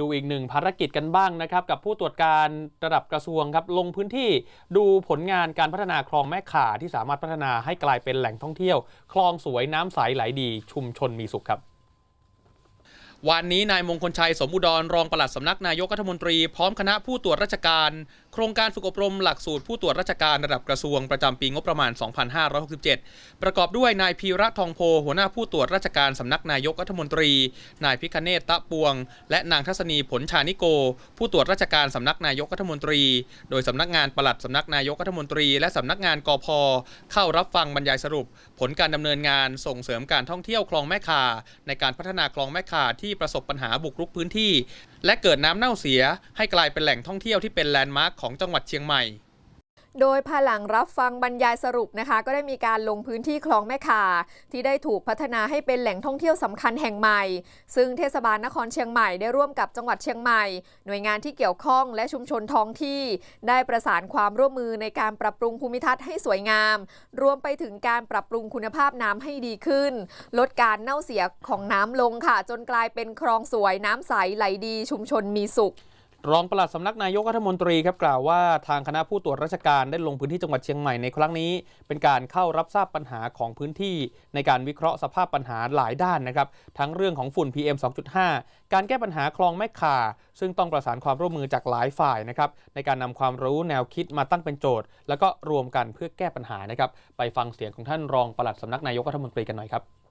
ดูอีกหนึ่งภารกิจกันบ้างนะครับ กับผู้ตรวจการระดับกระทรวงครับ ลงพื้นที่ดูผลงานการพัฒนาคลองแม่ข่าที่สามารถพัฒนาให้กลายเป็นแหล่งท่องเที่ยว คลองสวยน้ำใสไหลดีชุมชนมีสุขครับวันนี้นายมงคลชัยสมอุดรรองปลัดสำนักนายกรัฐมนตรีพร้อมคณะผู้ตรวจราชการ โครงการฝึกอบรมหลักสูตรผู้ตรวจราชการระดับกระทรวงประจำปีงบประมาณ 2567 ประกอบด้วยนายพีระทองโพ หัวหน้าผู้ตรวจราชการสำนักนายกรัฐมนตรี นายพิคเนตตะปวง และนางทัศนีผลชานิโก ผู้ตรวจราชการสำนักนายกรัฐมนตรี โดยสำนักงานปลัดสำนักนายกรัฐมนตรี และสำนักงานกพเข้ารับฟังบรรยายสรุป ผลการดำเนินงานส่งเสริมการท่องเที่ยวคลองแม่ข่าในการพัฒนาคลองแม่ข่าที่ประสบปัญหาบุกรุกพื้นที่ และเกิดน้ำเน่าเสียให้กลายเป็นแหล่งท่องเที่ยวที่เป็นแลนด์มาร์คของจังหวัดเชียงใหม่โดยภายหลังรับฟังบรรยายสรุปนะคะ ก็ได้มีการลงพื้นที่คลองแม่ข่า ที่ได้ถูกพัฒนาให้เป็นแหล่งท่องเที่ยวสำคัญแห่งใหม่ ซึ่งเทศบาลนครเชียงใหม่ได้ร่วมกับจังหวัดเชียงใหม่ หน่วยงานที่เกี่ยวข้องและชุมชนท้องที่ ได้ประสานความร่วมมือในการปรับปรุงภูมิทัศน์ให้สวยงาม รวมไปถึงการปรับปรุงคุณภาพน้ำให้ดีขึ้น ลดการเน่าเสียของน้ำลงค่ะ จนกลายเป็นคลองสวยน้ำใสไหลดี ชุมชนมีสุข รองปลัดสำนักนายกรัฐมนตรีครับกล่าวว่าทางคณะผู้ตรวจราชการได้ลงพื้นที่จังหวัดเชียงใหม่ในครั้งนี้ เป็นการเข้ารับทราบปัญหาของพื้นที่ในการวิเคราะห์สภาพปัญหาหลายด้านนะครับ ทั้งเรื่องของฝุ่น PM 2.5 การแก้ปัญหาคลองแม่ข่า ซึ่งต้องประสานความร่วมมือจากหลายฝ่ายนะครับในการนำความรู้แนวคิดมาตั้งเป็นโจทย์ แล้วก็รวมกันเพื่อแก้ปัญหานะครับไปฟังเสียงของท่านรองปลัดสำนักนายกรัฐมนตรีกันหน่อยครับ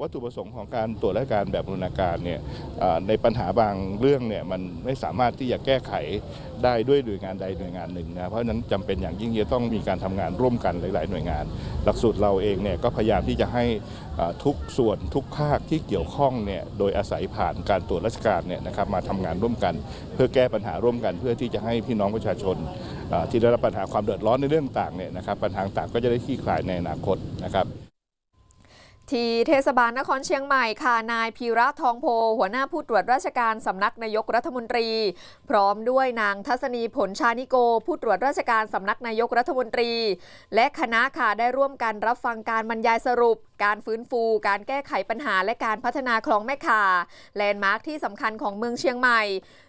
วัตถุประสงค์ของการตรวจราชการแบบบูรณาการเนี่ยในปัญหาบางเรื่องเนี่ยมันไม่สามารถที่จะแก้ไขได้ด้วยหน่วยงานใดหน่วยงานหนึ่งนะเพราะฉะนั้นจำเป็นอย่างยิ่งจะต้องมีการทำงานร่วมกันหลาย ๆ หน่วยงาน หลักสูตรเราเองเนี่ยก็พยายามที่จะให้ทุกส่วนทุกภาคที่เกี่ยวข้องเนี่ยโดยอาศัยผ่านการตรวจราชการเนี่ยนะครับมาทำงานร่วมกัน เพื่อแก้ปัญหาร่วมกัน เพื่อที่จะให้พี่น้องประชาชนที่ได้รับปัญหาความเดือดร้อนในเรื่องต่างเนี่ยนะครับปัญหาต่างก็จะได้คลี่คลายในอนาคตนะครับ ที่เทศบาลนครเชียงใหม่ค่ะ นายพีระทองโพ หัวหน้าผู้ตรวจราชการสำนักนายกรัฐมนตรี พร้อมด้วยนางทัศนีผลชานิโก ผู้ตรวจราชการสำนักนายกรัฐมนตรี และคณะค่ะได้ร่วมกันรับฟังการบรรยายสรุป การฟื้นฟู การแก้ไขปัญหาและการพัฒนาคลองแม่ข่าแลนด์มาร์คที่สำคัญของเมืองเชียงใหม่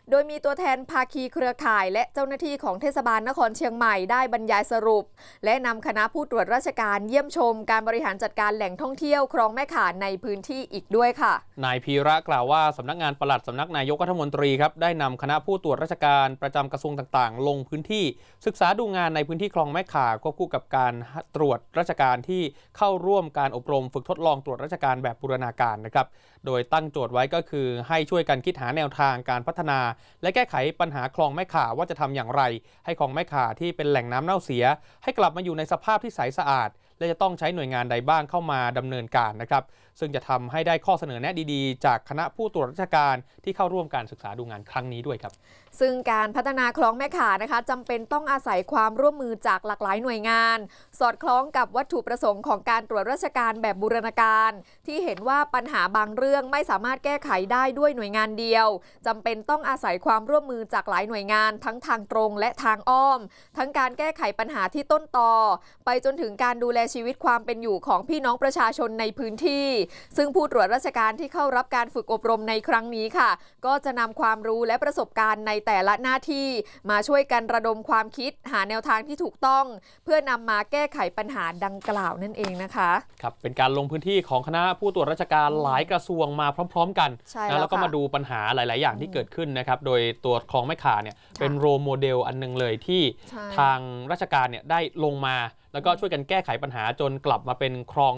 โดยมีตัวแทนภาคีเครือข่าย และเจ้าหน้าที่ของเทศบาลนครเชียงใหม่ได้บรรยายสรุป และนำคณะผู้ตรวจราชการเยี่ยมชม การบริหารจัดการแหล่งท่องเที่ยวคลองแม่ข่าในพื้นที่อีกด้วยค่ะ นายพีระกล่าวว่าสำนักงานปลัดสำนักนายกรัฐมนตรีครับได้นำคณะผู้ตรวจราชการประจำกระทรวงต่างๆ ลงพื้นที่ ศึกษาดูงานในพื้นที่คลองแม่ข่าควบคู่กับการตรวจราชการที่เข้าร่วมการอบรม ฝึกทดลองตรวจราชการแบบบูรณาการนะครับโดยตั้งโจทย์ไว้ก็คือให้ช่วยกันคิดหาแนวทางการพัฒนา และแก้ไขปัญหาคลองแม่ข่าว่าจะทำอย่างไร ให้คลองแม่ข่าที่เป็นแหล่งน้ำเน่าเสีย ให้กลับมาอยู่ในสภาพที่ใสสะอาด และจะต้องใช้หน่วยงานใดบ้างเข้ามาดำเนินการนะครับซึ่งจะทำให้ได้ข้อเสนอแนะดีๆ จากคณะผู้ตรวจราชการที่เข้าร่วมการศึกษาดูงานครั้งนี้ด้วยครับ ซึ่งการพัฒนาคลองแม่ขานะคะจำเป็นต้องอาศัยความร่วมมือจากหลากหลายหน่วยงาน สอดคล้องกับวัตถุประสงค์ของการตรวจราชการแบบบูรณาการ ที่เห็นว่าปัญหาบางเรื่องไม่สามารถแก้ไขได้ด้วยหน่วยงานเดียวจำเป็นต้องอาศัยความร่วมมือจากหลายหน่วยงาน ทั้งทางตรงและทางอ้อม ทั้งการแก้ไขปัญหาที่ต้นตอไปจนถึงการดูแลชีวิตความเป็นอยู่ของพี่น้องประชาชนในพื้นที่ ซึ่งผู้ตรวจราชการที่เข้ารับการฝึกอบรมในครั้งนี้ค่ะ ก็จะนำความรู้และประสบการณ์ในแต่ละหน้าที่ มาช่วยกันระดมความคิด หาแนวทางที่ถูกต้อง เพื่อนำมาแก้ไขปัญหาดังกล่าวนั่นเองนะคะครับเป็นการลงพื้นที่ของคณะผู้ตรวจราชการหลายกระทรวงมาพร้อม ๆ กันใช่นะแล้วแล้วก็ค่ะมาดูปัญหาหลาย ๆ อย่างที่เกิดขึ้นนะครับโดยตัวคลองแม่ข่าเนี่ยเป็นโรโมเดลอันหนึงเลยที่ใช่ทางราชการเนี่ยได้ลงมา แล้วก็ช่วยกันแก้ไขปัญหาจนกลับมาเป็นคลอง